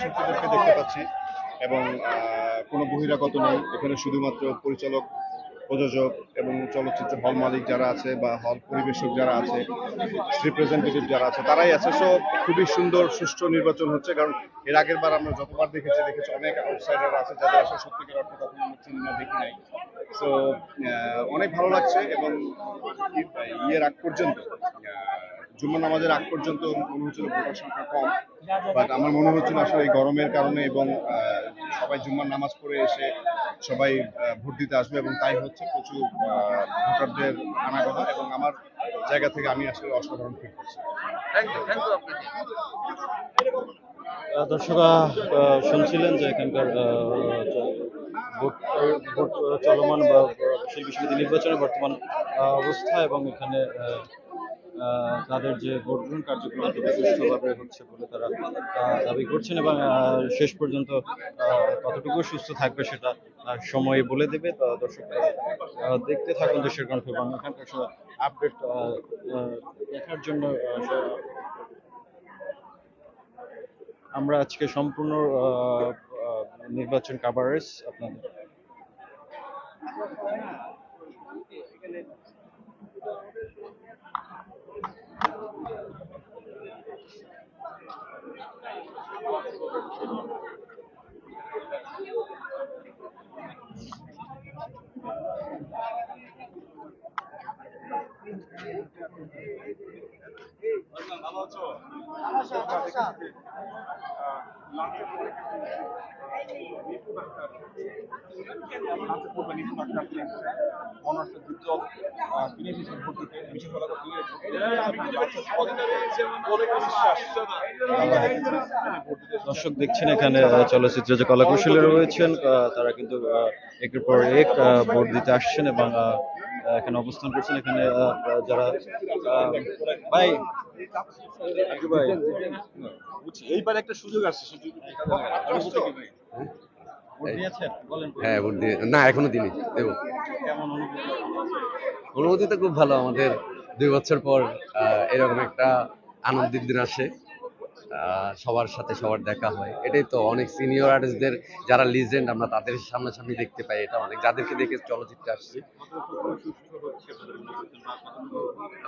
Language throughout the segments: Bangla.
শিল্পীদেরকে দেখতে পাচ্ছি। এবং কোনো বহিরাগত নেই। এখানে শুধুমাত্র পরিচালক, প্রযোজক এবং চলচ্চিত্র হল মালিক যারা আছে বা হল পরিবেশক যারা আছে রিপ্রেজেন্টেটিভ যারা আছে, তারাই আছে। সো খুবই সুন্দর, সুষ্ঠু নির্বাচন হচ্ছে। কারণ এর আগের বার আমরা যতবার দেখেছি দেখেছি অনেক আউটসাইডার আছে যাদের আসলে সত্যিকার অর্থে কখনো আমরা চিনি না, দেখি নাই। সো অনেক ভালো লাগছে এবং ইয়ের আগ পর্যন্ত। জুম্মা নামাজের আগ পর্যন্ত মনে হচ্ছিল ভোটার সংখ্যা কম। বাট আমার মনে হচ্ছিল আসলে এই গরমের কারণে এবং আহ, সবাই জুম্মার নামাজ পড়ে এসে সবাই ভোট দিতে আসবে এবং তাই হচ্ছে প্রচুর আহ, ভোটারদের আনাগোনা এবং আমার জায়গা থেকে আমি আসলে অসাধারণ ফিল করছি। দর্শকরা আহ, শুনছিলেন যে এখানকার আহ, ভোট ভোট চলমান বা শিল্পী সমিতি নির্বাচনের বর্তমান আহ, অবস্থা এবং এখানে তাদের যে ভোট গ্রহণ কার্যক্রম সুষ্ঠুভাবে হচ্ছে বলে তারা দাবি করছেন এবং শেষ পর্যন্ত কতটুকু সুস্থ থাকবে সেটা সময় বলে দেবে। তো দর্শকরা দেখতে থাকুন দেশের কণ্ঠ এবং এখানকার আপডেট দেখার জন্য আমরা আজকে সম্পূর্ণ নির্বাচন কাভারেজ আপনাদের দর্শক দেখছেন এখানে চলচ্চিত্রে যে কলাকুশলী রয়েছেন তারা কিন্তু একের পর এক ভোট দিতে আসছেন এবং এখানে অবস্থান করছেন এখানে যারা ভাই আজু ভাই। এইবার একটা সুযোগ আসছে বলেন। হ্যাঁ ভোট দিয়ে না এখনও দিনই দেবো। কেমন অনুভূতি? তো খুব ভালো আমাদের দুই বছর পর আহ, এরকম একটা আনন্দের দিন আসে। সবার সাথে সবার দেখা হয়। এটাই তো অনেক সিনিয়র আর্টিস্টদের যারা লিজেন্ড আমরা তাদের সামনাসামনি দেখতে পাই। এটা অনেক যাদেরকে দেখে চলচ্চিত্রে আসছি।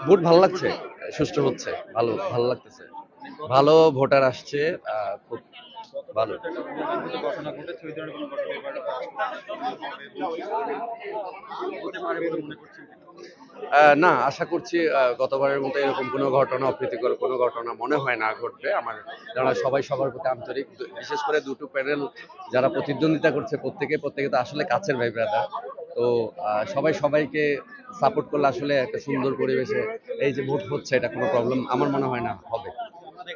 ভোট ভালো লাগছে? সুস্থ হচ্ছে। ভালো ভালো লাগতেছে। ভালো ভোটার আসছে। খুব ভালো। না, আশা করছি গতবারের মতো এরকম কোনো ঘটনা, অপ্রীতিকর কোনো ঘটনা মনে হয় না ঘটবে। আমার যারা সবাই সবার প্রতি আন্তরিক। বিশেষ করে দুটো প্যানেল যারা প্রতিদ্বন্দ্বিতা করছে, প্রত্যেকে প্রত্যেকে তো আসলে কাছের ভাই ব্রাদার তো সবাই সবাইকে সাপোর্ট করলে আসলে একটা সুন্দর পরিবেশে এই যে ভোট হচ্ছে, এটা কোনো প্রবলেম আমার মনে হয় না, হবে।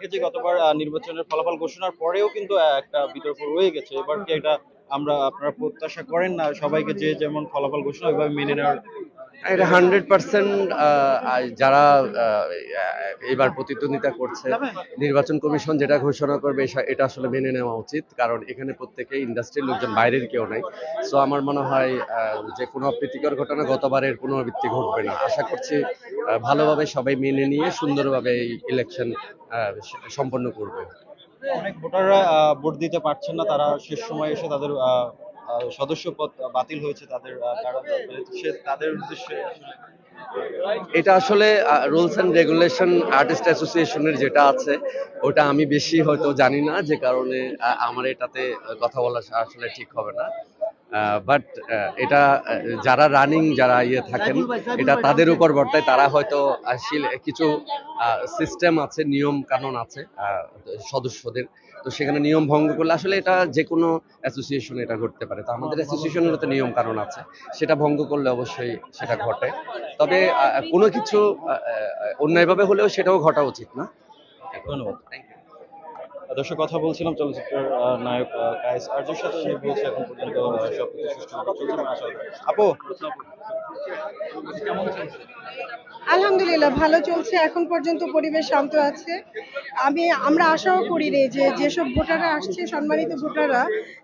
আমরা যে গতবার নির্বাচনের ফলাফল ঘোষণার পরেও কিন্তু একটা বিতর্ক রয়ে গেছে। এবার কি এটা আমরা আপনারা প্রত্যাশা করেন না? সবাইকে যে যেমন ফলাফল ঘোষণা, ওইভাবে মেনে নেওয়ার এটা হান্ড্রেড পার্সেন্ট যারা এবার প্রতিদ্বন্দ্বিতা করছে, নির্বাচন কমিশন যেটা ঘোষণা করবে এটা আসলে মেনে নেওয়া উচিত, কারণ এখানে প্রত্যেকে ইন্ডাস্ট্রির লোকজন, বাইরের কেউ নাই। সো আমার মনে হয় যে কোনো অপ্রীতিকর ঘটনা গতবারের পুনরাবৃত্তি ঘটবে না। আশা করছি ভালোভাবে সবাই মেনে নিয়ে, সুন্দরভাবে এই ইলেকশন সম্পন্ন করবে। অনেক ভোটাররা ভোট দিতে পারছেন না, তারা শেষ সময় এসে তাদের সদস্য পদ বাতিল হয়েছে তাদের সে তাদের উদ্দেশ্যে এটা আসলে রুলস অ্যান্ড রেগুলেশন আর্টিস্ট অ্যাসোসিয়েশনের যেটা আছে, ওটা আমি বেশি হয়তো জানি না, যে কারণে আমার এটাতে কথা বলা আসলে ঠিক হবে না। বাট এটা যারা রানিং যারা ইয়ে থাকেন, এটা তাদের উপর বর্তায়, তারা হয়তো কিছু সিস্টেম আছে নিয়ম কানুন আছে সদস্যদের। তো সেখানে নিয়ম ভঙ্গ করলে আসলে এটা যে কোনো অ্যাসোসিয়েশন এটা ঘটতে পারে। তো আমাদের অ্যাসোসিয়েশনের তো নিয়ম কানুন আছে। সেটা ভঙ্গ করলে অবশ্যই সেটা ঘটে। তবে কোনো কিছু অন্যায়ভাবে হলেও সেটাও ঘটা উচিত না। ধন্যবাদ। দর্শক কথা বলছিলাম চলচ্চিত্রের নায়ক কায়েস আর্যের সাথে উনি বলছে এখন পর্যন্ত সবকিছু সুষ্ঠুভাবে চলছে। আশা করি- আপু। কেমন আলহামদুলিল্লাহ, ভালো চলছে। এখন পর্যন্ত পরিবেশ শান্ত আছে। আমি, আমরা আশাও করি রে যে, যেসব ভোটাররা আসছে, সম্মানিত ভোটাররা,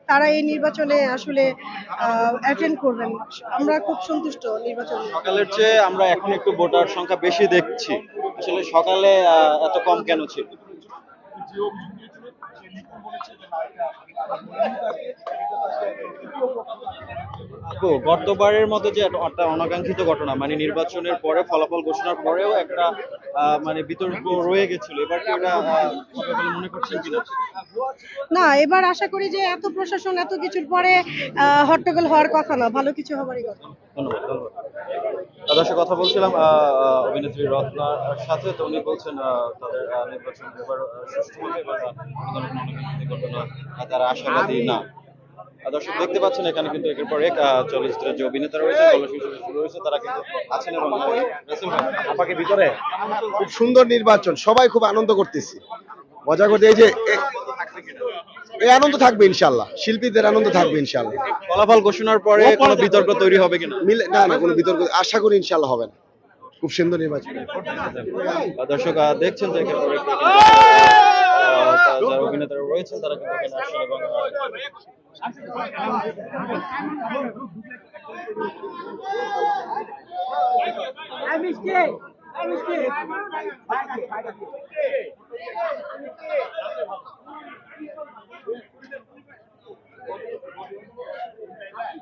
তারা এই নির্বাচনে আসলে অ্যাটেন্ড করবেন। আমরা খুব সন্তুষ্ট নির্বাচনে। সকালের চেয়ে আমরা এখন একটু ভোটার সংখ্যা বেশি দেখছি। আসলে সকালে এত কম কেন ছিল? গতবারের মতো যে একটা অনাকাঙ্ক্ষিত ঘটনা মানে নির্বাচনের পরে ফলাফল ঘোষণার পরেও একটা মানে বিতর্ক রয়ে গেছিল। এবার কি বলে মনে করছেন কিনা? না এবার আশা করি যে এত প্রশাসন এত কিছুর পরে হট্টগোল হওয়ার কথা না। ভালো কিছু হবারই কথা। ধন্যবাদ ধন্যবাদ। দর্শক কথা বলছিলাম অভিনেত্রী রত্নার সাথে। তো উনি বলছেন তাদের নির্বাচন এবার আহ, সুষ্ঠু হবে এবার ঘটনা তারা আশাবাদী না। দর্শক দেখতে পাচ্ছেন এখানে কিন্তু একের পর এক চলচ্চিত্রের যে অভিনেতা রয়েছে শুরু রয়েছে তারা কিন্তু আছেন এবং আপাকে ভিতরে? খুব সুন্দর নির্বাচন সবাই খুব আনন্দ করতেছি। মজা করতে এই যে এই আনন্দ থাকবে ইনশাল্লাহ। শিল্পীদের আনন্দ থাকবে ইনশাল্লাহ। ফলাফল ঘোষণার পরে কোনো বিতর্ক তৈরি হবে কিনা? মিলে না না কোনো বিতর্ক আশা করি ইনশাল্লাহ হবে না। খুব সুন্দর নির্বাচন। দর্শক দেখছেন যে যারা অভিনেতারা রয়েছেন তারা কিন্তু এখানে আসছেন এবং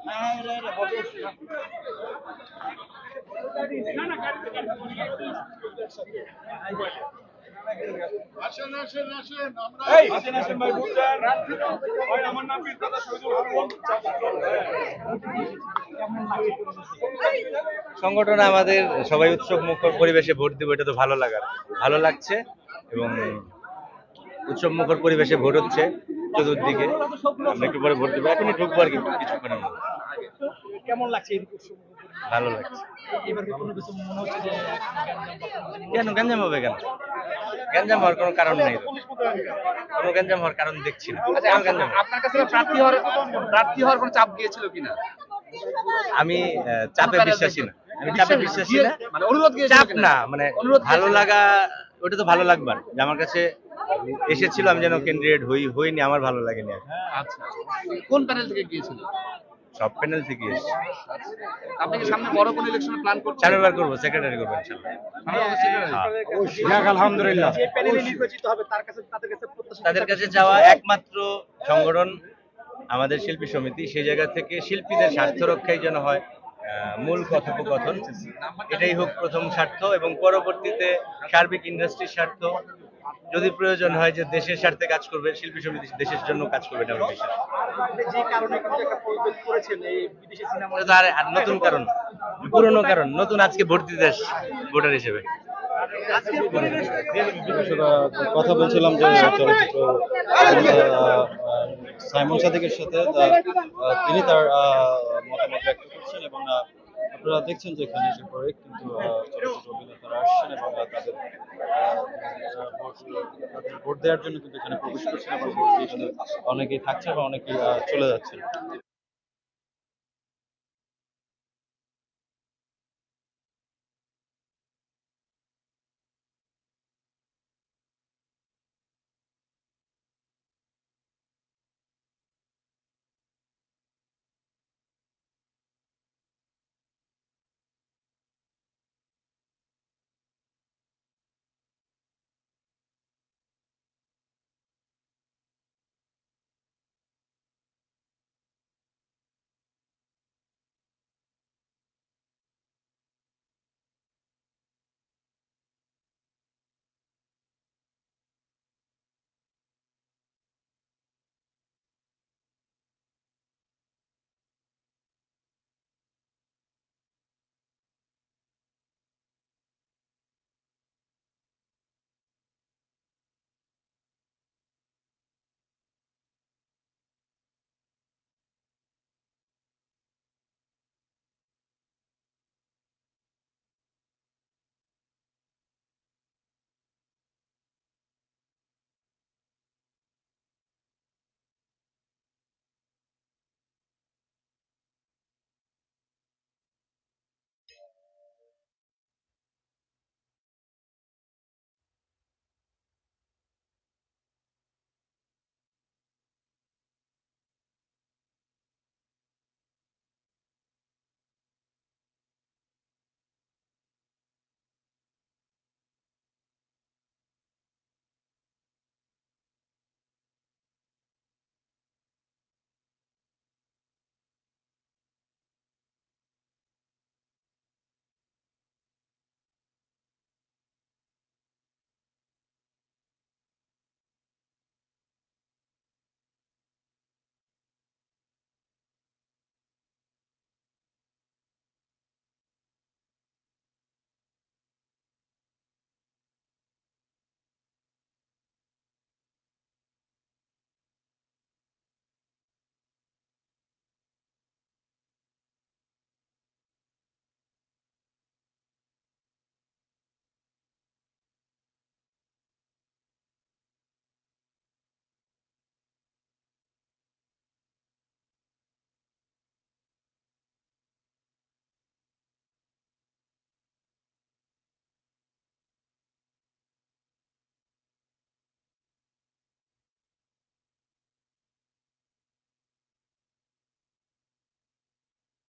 আহ, সংগঠন আমাদের সবাই উৎসব মুখর পরিবেশে ভোট দিব এটা তো ভালো লাগার। ভালো লাগছে এবং উৎসব মুখর পরিবেশে ভোট হচ্ছে চতুর্দিকে। আমরা একটু পরে ভোট দেবো। এখনই ঢুকবো আর কি কিছুক্ষণের মধ্যে। কেমন লাগছে ভালো লাগছে। এবার কি কোনো কিছু মনে হচ্ছে যে কেন গ্যাঞ্জাম হবে কেন গ্যাঞ্জাম হওয়ার কোনো কারণ নেই কোনো গ্যাঞ্জাম হওয়ার কারণ দেখছি না। আচ্ছা আপনার- কাছে প্রার্থী হওয়ার প্রার্থী হওয়ার কোনো চাপ গিয়েছিল কিনা? আমি চাপে বিশ্বাসী না। আমি চাপে বিশ্বাসী না। মানে অনুরোধ চাপ না মানে ভালো লাগা ওটা তো ভালো লাগবার। যে আমার কাছে এসেছিল আমি যেন ক্যান্ডিডেট হই হইনি আমার ভালো লাগেনি আচ্ছা। কোন প্যানেল থেকে গিয়েছিল? সব প্যানেল থেকে এসেছি। আপনি কি সামনে বড় কোন ইলেকশন প্ল্যান করছেন? চারবার করব সেক্রেটারি করব ইনশাল্লাহ হ্যাঁ। আলহামদুলিল্লাহ। যে প্যানেলে নির্বাচিত হবে তার কাছে তাদের কাছে প্রত্যাশা তাদের কাছে যাওয়া একমাত্র সংগঠন আমাদের শিল্পী সমিতি সেই জায়গা থেকে শিল্পীদের স্বার্থ রক্ষাই যেন হয়। মূল কথোপকথন। এটাই হোক প্রথম স্বার্থ এবং পরবর্তীতে সার্বিক ইন্ডাস্ট্রির স্বার্থ। যদি প্রয়োজন হয় যে দেশের স্বার্থে কাজ করবে শিল্পী সমিতি দেশের জন্য কাজ করবে এটা আমার বিশ্বাস। আপনি যে কারণে কিন্তু একটা পরিবেশ করেছেন এই বিদেশি সিনেমা এটা তো আর আর নতুন কারণ। পুরনো কারণ। নতুন আজকে ভর্তি দেশ ভোটার হিসেবে। কথা বলছিলাম যে চলচ্চিত্র সাইমন সাদিকের সাথে তিনি তার মতামত ব্যক্ত করছেন এবং আপনারা দেখছেন যে এখানে এসে পরে কিন্তু অভিনেতারা আসছেন এবং তাদের ভোট দেওয়ার জন্য কিন্তু এখানে প্রবেশ করছেন এবং ভোট দিয়ে অনেকেই থাকছেন এবং অনেকেই চলে যাচ্ছেন।